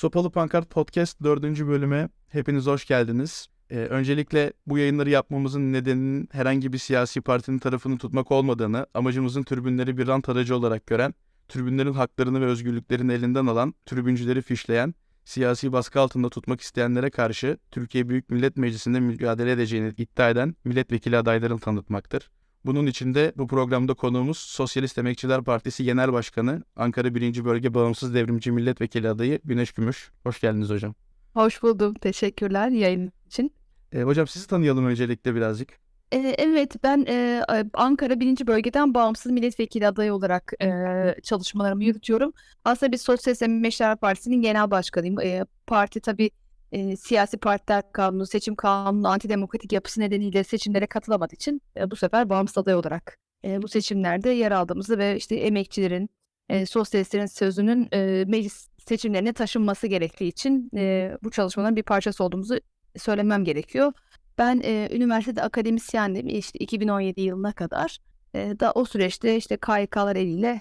Sopalı Pankart Podcast 4. bölüme hepiniz hoş geldiniz. Ee, öncelikle bu yayınları yapmamızın nedeninin herhangi bir siyasi partinin tarafını tutmak olmadığını, amacımızın tribünleri bir rant aracı olarak gören, tribünlerin haklarını ve özgürlüklerini elinden alan, tribüncüleri fişleyen, siyasi baskı altında tutmak isteyenlere karşı Türkiye Büyük Millet Meclisi'nde mücadele edeceğini iddia eden milletvekili adaylarını tanıtmaktır. Bunun içinde bu programda konuğumuz Sosyalist Emekçiler Partisi Genel Başkanı, Ankara 1. Bölge Bağımsız Devrimci Milletvekili adayı Güneş Gümüş. Hoş geldiniz hocam. Hoş buldum. Teşekkürler yayın için. E, hocam sizi tanıyalım öncelikle birazcık. Ee, evet ben e, Ankara 1. Bölgeden bağımsız milletvekili adayı olarak e, çalışmalarımı yürütüyorum. Aslında bir Sosyalist Emekçiler Partisi'nin genel başkanıyım. E, parti tabii e, siyasi partiler kanunu, seçim kanunu, antidemokratik yapısı nedeniyle seçimlere katılamadığı için e, bu sefer bağımsız aday olarak e, bu seçimlerde yer aldığımızı ve işte emekçilerin, e, sosyalistlerin sözünün e, meclis seçimlerine taşınması gerektiği için e, bu çalışmaların bir parçası olduğumuzu söylemem gerekiyor. Ben e, üniversitede akademisyendim işte 2017 yılına kadar. E, da o süreçte işte KYK'lar eliyle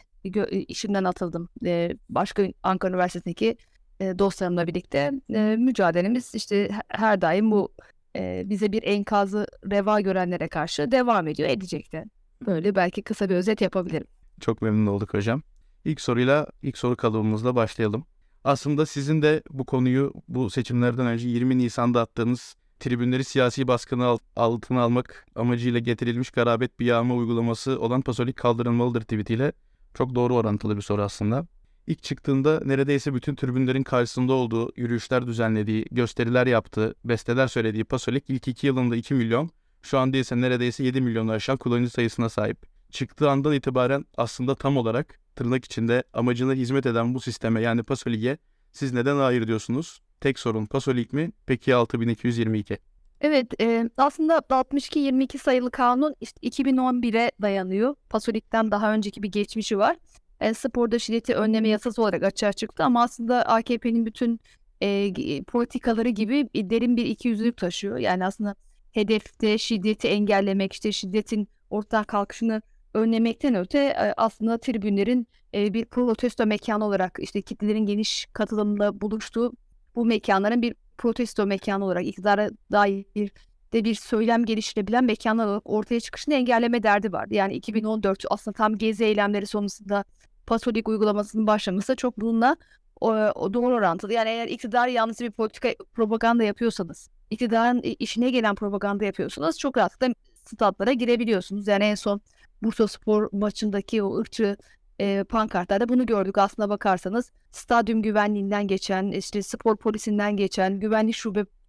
işimden atıldım. E, başka Ankara Üniversitesi'ndeki e, dostlarımla birlikte e, mücadelemiz işte her daim bu e, bize bir enkazı reva görenlere karşı devam ediyor, edecekti. Böyle belki kısa bir özet yapabilirim. Çok memnun olduk hocam. İlk soruyla, ilk soru kalıbımızla başlayalım. Aslında sizin de bu konuyu bu seçimlerden önce 20 Nisan'da attığınız tribünleri siyasi baskını altına almak amacıyla getirilmiş garabet bir yağma uygulaması olan pasolik kaldırılmalıdır tweetiyle çok doğru orantılı bir soru aslında. İlk çıktığında neredeyse bütün tribünlerin karşısında olduğu, yürüyüşler düzenlediği, gösteriler yaptığı, besteler söylediği Pasolik ilk iki yılında 2 milyon, şu anda ise neredeyse 7 milyonu aşan kullanıcı sayısına sahip. Çıktığı andan itibaren aslında tam olarak tırnak içinde amacına hizmet eden bu sisteme yani Pasolik'e siz neden hayır diyorsunuz? Tek sorun Pasolik mi? Peki 6222? Evet, e, aslında 62-22 sayılı kanun işte 2011'e dayanıyor. Pasolik'ten daha önceki bir geçmişi var e, sporda şiddeti önleme yasası olarak açığa çıktı ama aslında AKP'nin bütün e, politikaları gibi derin bir ikiyüzlülük taşıyor. Yani aslında hedefte şiddeti engellemek, işte şiddetin ortadan kalkışını önlemekten öte e, aslında tribünlerin e, bir protesto mekanı olarak işte kitlelerin geniş katılımla buluştuğu bu mekanların bir protesto mekanı olarak iktidara dair de bir söylem geliştirebilen mekanlar olarak ortaya çıkışını engelleme derdi vardı. Yani 2014 aslında tam gezi eylemleri sonrasında Pasolik uygulamasının başlaması çok bununla o, o doğru orantılı. Yani eğer iktidar yanlısı bir politika propaganda yapıyorsanız, iktidarın işine gelen propaganda yapıyorsanız çok rahatlıkla statlara girebiliyorsunuz. Yani en son Bursa Spor maçındaki o ırkçı e, pankartlarda bunu gördük. Aslına bakarsanız stadyum güvenliğinden geçen, işte spor polisinden geçen, güvenlik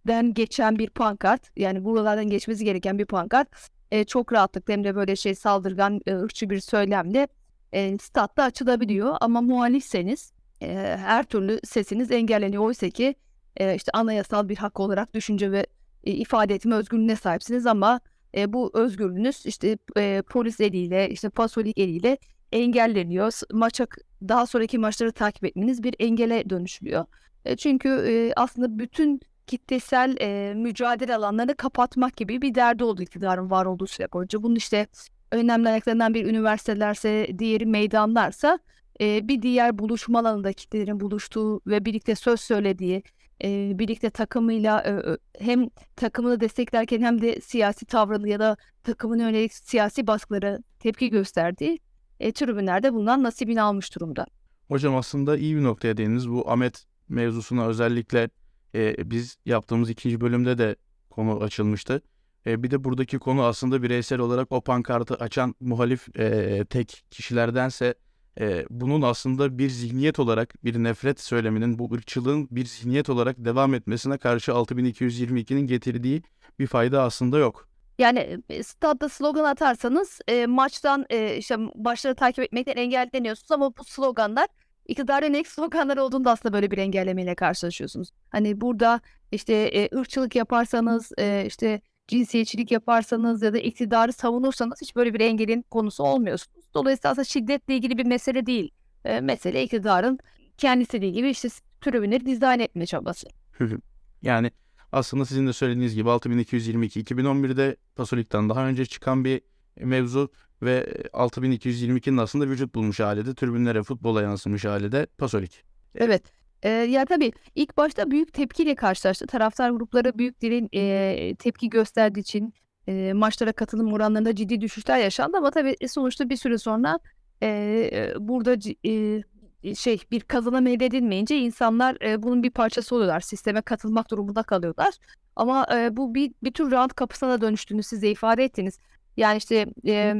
şubeden geçen bir pankart. Yani buralardan geçmesi gereken bir pankart. E, çok rahatlıkla hem de böyle şey saldırgan, e, ırkçı bir söylemle e, statta açılabiliyor ama muhalifseniz e, her türlü sesiniz engelleniyor. Oysa ki e, işte anayasal bir hak olarak düşünce ve e, ifade etme özgürlüğüne sahipsiniz ama e, bu özgürlüğünüz işte e, polis eliyle işte pasolik eliyle engelleniyor. Maça daha sonraki maçları takip etmeniz bir engele dönüşüyor. E, çünkü e, aslında bütün kitlesel e, mücadele alanlarını kapatmak gibi bir derdi oldu iktidarın var olduğu süre boyunca. Bunun işte önemli ayaklarından bir üniversitelerse, diğeri meydanlarsa e, bir diğer buluşma alanında kitlelerin buluştuğu ve birlikte söz söylediği, e, birlikte takımıyla e, hem takımını desteklerken hem de siyasi tavrını ya da takımın yönelik siyasi baskıları tepki gösterdiği e, tribünlerde bundan nasibini almış durumda. Hocam aslında iyi bir noktaya değindiniz. Bu Ahmet mevzusuna özellikle e, biz yaptığımız ikinci bölümde de konu açılmıştı. E, bir de buradaki konu aslında bireysel olarak o pankartı açan muhalif e, tek kişilerdense e, bunun aslında bir zihniyet olarak bir nefret söyleminin bu ırkçılığın bir zihniyet olarak devam etmesine karşı 6222'nin getirdiği bir fayda aslında yok. Yani e, stadda slogan atarsanız e, maçtan e, işte başları takip etmekten engelleniyorsunuz ama bu sloganlar iktidara yönelik sloganlar olduğunda aslında böyle bir engellemeyle karşılaşıyorsunuz. Hani burada işte e, ırkçılık yaparsanız e, işte cinsiyetçilik yaparsanız ya da iktidarı savunursanız hiç böyle bir engelin konusu olmuyorsunuz. Dolayısıyla aslında şiddetle ilgili bir mesele değil. E, mesele iktidarın kendisi dediği gibi işte tribünleri dizayn etme çabası. yani aslında sizin de söylediğiniz gibi 6222 2011'de Pasolik'ten daha önce çıkan bir mevzu ve 6222'nin aslında vücut bulmuş hali de tribünlere futbola yansımış hali Pasolik. Evet. Ee, ya tabii ilk başta büyük tepkiyle karşılaştı. Taraftar grupları büyük dilin e, tepki gösterdiği için e, maçlara katılım oranlarında ciddi düşüşler yaşandı ama tabii sonuçta bir süre sonra e, e, burada e, şey bir kazanım elde edilmeyince insanlar e, bunun bir parçası oluyorlar. Sisteme katılmak durumunda kalıyorlar. Ama e, bu bir, bir tür rant kapısına da dönüştüğünü siz de ifade ettiniz. Yani işte e,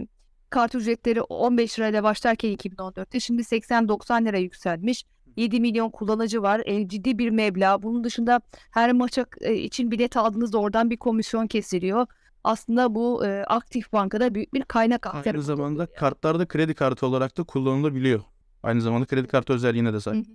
kart ücretleri 15 lirayla başlarken 2014'te şimdi 80-90 lira yükselmiş. 7 milyon kullanıcı var. E, ciddi bir meblağ. Bunun dışında her maça e, için bilet aldığınızda oradan bir komisyon kesiliyor. Aslında bu e, aktif bankada büyük bir kaynak Aynı aktarımı zamanda oluyor. kartlarda kredi kartı olarak da kullanılabiliyor. Aynı zamanda kredi kartı özelliğine de sahip.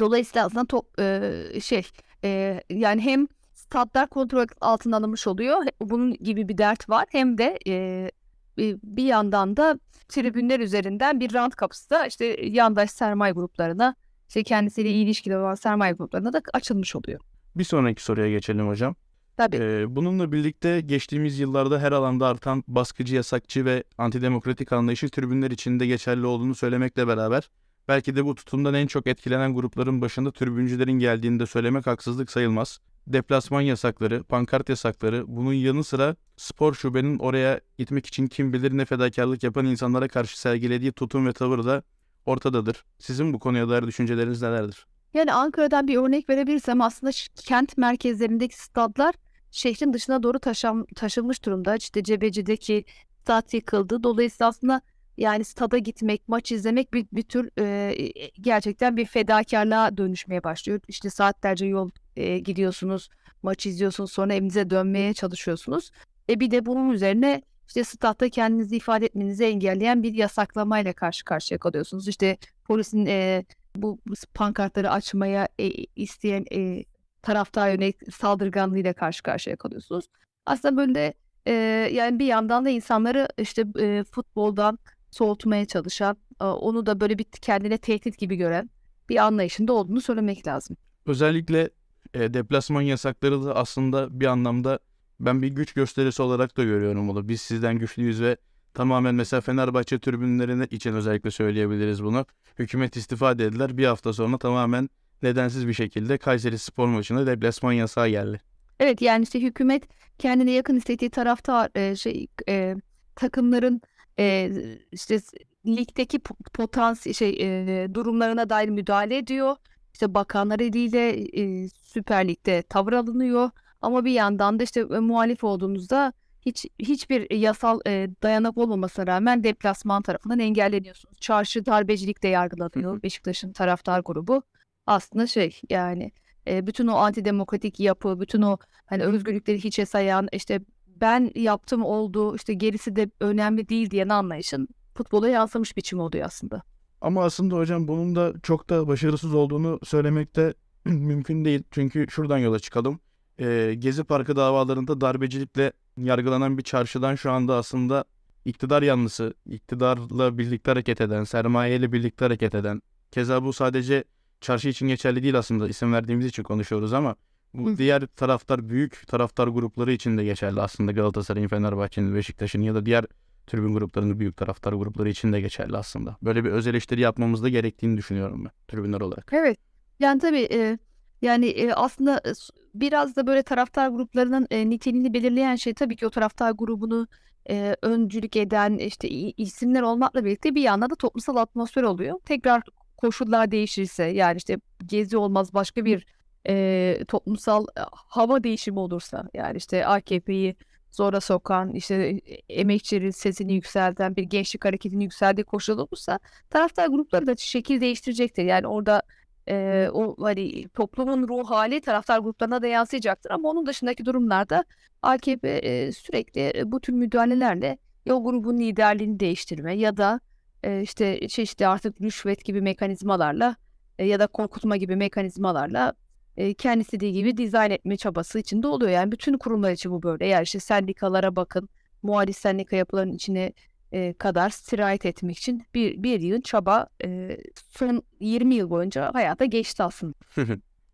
Dolayısıyla aslında top e, şey e, yani hem statlar kontrol altına alınmış oluyor. Bunun gibi bir dert var. Hem de e, bir yandan da tribünler üzerinden bir rant kapısı da işte yandaş sermaye gruplarına işte kendisiyle iyi ilişkili olan sermaye gruplarına da açılmış oluyor. Bir sonraki soruya geçelim hocam. Tabii. Ee, bununla birlikte geçtiğimiz yıllarda her alanda artan baskıcı, yasakçı ve antidemokratik anlayışı tribünler içinde geçerli olduğunu söylemekle beraber belki de bu tutumdan en çok etkilenen grupların başında tribüncülerin geldiğini de söylemek haksızlık sayılmaz. Deplasman yasakları, pankart yasakları, bunun yanı sıra spor şubenin oraya gitmek için kim bilir ne fedakarlık yapan insanlara karşı sergilediği tutum ve tavır da ortadadır. Sizin bu konuya dair düşünceleriniz nelerdir? Yani Ankara'dan bir örnek verebilirsem aslında kent merkezlerindeki stadlar şehrin dışına doğru taşan, taşınmış durumda. İşte Cebeci'deki stat yıkıldı. Dolayısıyla aslında yani stada gitmek, maç izlemek bir, bir tür e, gerçekten bir fedakarlığa dönüşmeye başlıyor. İşte saatlerce yol e, gidiyorsunuz, maç izliyorsunuz, sonra evinize dönmeye çalışıyorsunuz. E bir de bunun üzerine işte statta kendinizi ifade etmenizi engelleyen bir yasaklamayla karşı karşıya kalıyorsunuz. İşte polisin e, bu pankartları açmaya e, isteyen e, taraftar yönelik saldırganlığıyla karşı karşıya kalıyorsunuz. Aslında böyle e, yani bir yandan da insanları işte e, futboldan soğutmaya çalışan, onu da böyle bir kendine tehdit gibi gören bir anlayışında olduğunu söylemek lazım. Özellikle e, deplasman yasakları da aslında bir anlamda ben bir güç gösterisi olarak da görüyorum bunu. Biz sizden güçlüyüz ve tamamen mesela Fenerbahçe tribünlerine için özellikle söyleyebiliriz bunu. Hükümet istifa dediler. Bir hafta sonra tamamen nedensiz bir şekilde Kayseri Spor maçında deplasman yasağı geldi. Evet yani işte hükümet kendine yakın istediği taraftar e, şey e, takımların e, işte ligdeki potansiyel şey e, durumlarına dair müdahale ediyor. İşte bakanlar eliyle e, Süper Lig'de tavır alınıyor. Ama bir yandan da işte e, muhalif olduğunuzda hiç hiçbir yasal e, dayanak olmamasına rağmen deplasman tarafından engelleniyorsunuz. Çarşı darbecilikle yargılanıyor Beşiktaş'ın taraftar grubu. Aslında şey yani e, bütün o antidemokratik yapı, bütün o hani özgürlükleri hiçe sayan işte ben yaptım oldu işte gerisi de önemli değil diyen anlayışın futbola yansımış biçim oluyor aslında. Ama aslında hocam bunun da çok da başarısız olduğunu söylemek de mümkün değil. Çünkü şuradan yola çıkalım. Ee, Gezi Parkı davalarında darbecilikle yargılanan bir çarşıdan şu anda aslında iktidar yanlısı, iktidarla birlikte hareket eden, sermayeyle birlikte hareket eden, keza bu sadece çarşı için geçerli değil aslında isim verdiğimiz için konuşuyoruz ama bu diğer taraftar, büyük taraftar grupları için de geçerli aslında Galatasaray'ın, Fenerbahçe'nin, Beşiktaş'ın ya da diğer tribün gruplarının büyük taraftar grupları için de geçerli aslında. Böyle bir öz eleştiri yapmamız da gerektiğini düşünüyorum ben tribünler olarak. Evet. Yani tabii e, yani e, aslında e, biraz da böyle taraftar gruplarının e, niteliğini belirleyen şey tabii ki o taraftar grubunu e, öncülük eden işte isimler olmakla birlikte bir yandan da toplumsal atmosfer oluyor. Tekrar koşullar değişirse yani işte gezi olmaz başka bir e, toplumsal hava değişimi olursa yani işte AKP'yi zora sokan işte e, emekçilerin sesini yükselten bir gençlik hareketini yükseldiği koşul olursa taraftar grupları da şekil değiştirecektir. Yani orada e, o hani toplumun ruh hali taraftar gruplarına da yansıyacaktır ama onun dışındaki durumlarda AKP e, sürekli bu tür müdahalelerle ya o grubun liderliğini değiştirme ya da e, işte çeşitli artık rüşvet gibi mekanizmalarla e, ya da korkutma gibi mekanizmalarla e, kendi istediği gibi dizayn etme çabası içinde oluyor. Yani bütün kurumlar için bu böyle. Yani işte sendikalara bakın, muhalif sendika yapılarının içine e, kadar sirayet etmek için bir, bir yığın çaba e, son 20 yıl boyunca hayata geçti aslında.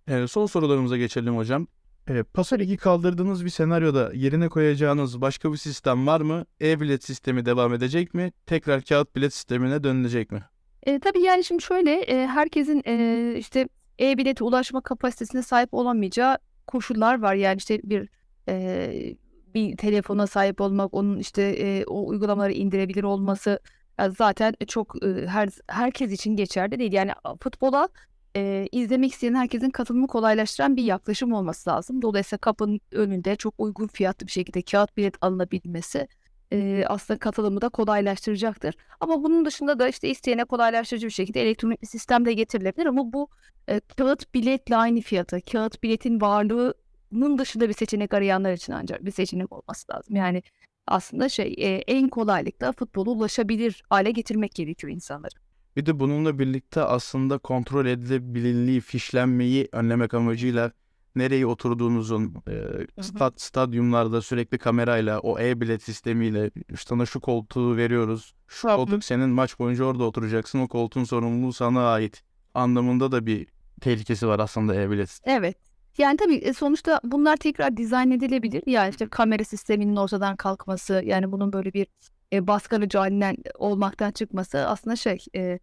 Ee, son sorularımıza geçelim hocam. Ee, Paso Ligi kaldırdığınız bir senaryoda yerine koyacağınız başka bir sistem var mı? E-bilet sistemi devam edecek mi? Tekrar kağıt bilet sistemine dönülecek mi? E, tabii yani şimdi şöyle e, herkesin e, işte e-bilete ulaşma kapasitesine sahip olamayacağı koşullar var. Yani işte bir e, bir telefona sahip olmak, onun işte e, o uygulamaları indirebilir olması ya zaten çok e, her herkes için geçerli değil. Yani futbola e, izlemek isteyen herkesin katılımı kolaylaştıran bir yaklaşım olması lazım. Dolayısıyla kapının önünde çok uygun fiyatlı bir şekilde kağıt bilet alınabilmesi e, aslında katılımı da kolaylaştıracaktır. Ama bunun dışında da işte isteyene kolaylaştırıcı bir şekilde elektronik bir sistem de getirilebilir ama bu e, kağıt biletle aynı fiyata, kağıt biletin varlığının dışında bir seçenek arayanlar için ancak bir seçenek olması lazım. Yani aslında şey e, en kolaylıkla futbola ulaşabilir hale getirmek gerekiyor insanları. Bir de bununla birlikte aslında kontrol edilebilirliği, fişlenmeyi önlemek amacıyla nereye oturduğunuzun e, stat, stadyumlarda sürekli kamerayla, o e-bilet sistemiyle sana şu koltuğu veriyoruz. Şu koltuk senin maç boyunca orada oturacaksın. O koltuğun sorumluluğu sana ait anlamında da bir tehlikesi var aslında e-bilet. Evet. Yani tabii e, sonuçta bunlar tekrar dizayn edilebilir. Yani işte kamera sisteminin ortadan kalkması, yani bunun böyle bir e, baskıcı halinden olmaktan çıkması aslında şey e,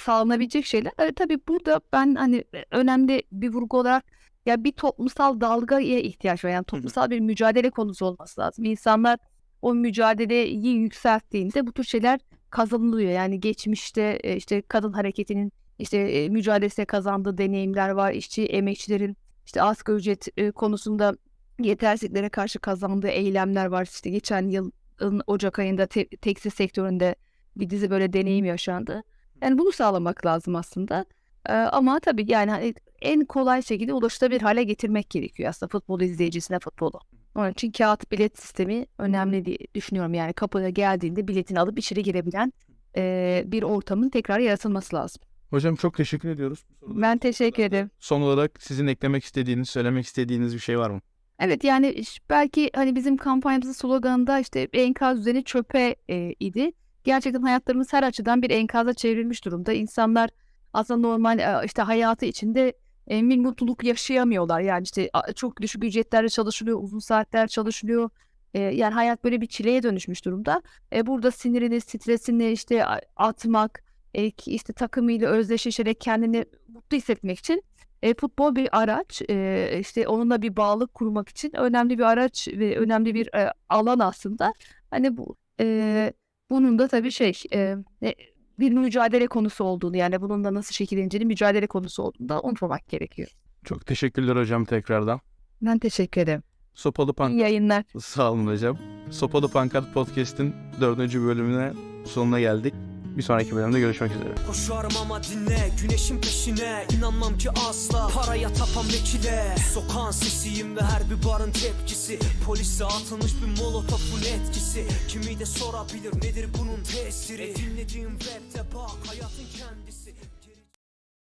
sağlanabilecek şeyler. E, tabii burada ben hani e, önemli bir vurgu olarak ya bir toplumsal dalgaya ihtiyaç var. Yani toplumsal bir mücadele konusu olması lazım. İnsanlar o mücadeleyi yükselttiğinde bu tür şeyler kazanılıyor. Yani geçmişte e, işte kadın hareketinin işte e, mücadelesine kazandığı deneyimler var. İşçi, emekçilerin işte asgari ücret e, konusunda yetersizliklere karşı kazandığı eylemler var. İşte geçen yılın Ocak ayında te- tekstil sektöründe bir dizi böyle deneyim yaşandı. Yani bunu sağlamak lazım aslında. Ama tabii yani hani en kolay şekilde ulaşılabilir hale getirmek gerekiyor aslında futbol izleyicisine futbolu. Onun için kağıt bilet sistemi önemli diye düşünüyorum. Yani kapıya geldiğinde biletini alıp içeri girebilen e, bir ortamın tekrar yaratılması lazım. Hocam çok teşekkür ediyoruz. Ben teşekkür ederim. Son olarak sizin eklemek istediğiniz, söylemek istediğiniz bir şey var mı? Evet yani belki hani bizim kampanyamızın sloganında işte enkaz düzeni çöpe e, idi. Gerçekten hayatlarımız her açıdan bir enkaza çevrilmiş durumda. İnsanlar aslında normal işte hayatı içinde bir mutluluk yaşayamıyorlar. Yani işte çok düşük ücretlerle çalışılıyor, uzun saatler çalışılıyor. Yani hayat böyle bir çileye dönüşmüş durumda. Burada sinirini, stresini işte atmak, işte takımıyla özdeşleşerek kendini mutlu hissetmek için futbol bir araç. İşte onunla bir bağlılık kurmak için önemli bir araç ve önemli bir alan aslında. Hani bu e, bunun da tabii şey bir mücadele konusu olduğunu yani bununla nasıl şekilleneceğini mücadele konusu olduğunu da unutmamak gerekiyor. Çok teşekkürler hocam tekrardan. Ben teşekkür ederim. Sopalı İyi Pankart. yayınlar. Sağ olun hocam. Sopalı Pankart Podcast'in dördüncü bölümüne sonuna geldik. Bir sonraki bölümde görüşmek üzere. Koşarım ama dinle güneşin peşine. İnanmam ki asla paraya tapan vekile. Sokağın sesiyim ve her bir barın tepkisi. Polise atılmış bir molotofun etkisi. Kimi de sorabilir nedir bunun tesiri? E dinlediğim rapte bak hayatın kendisi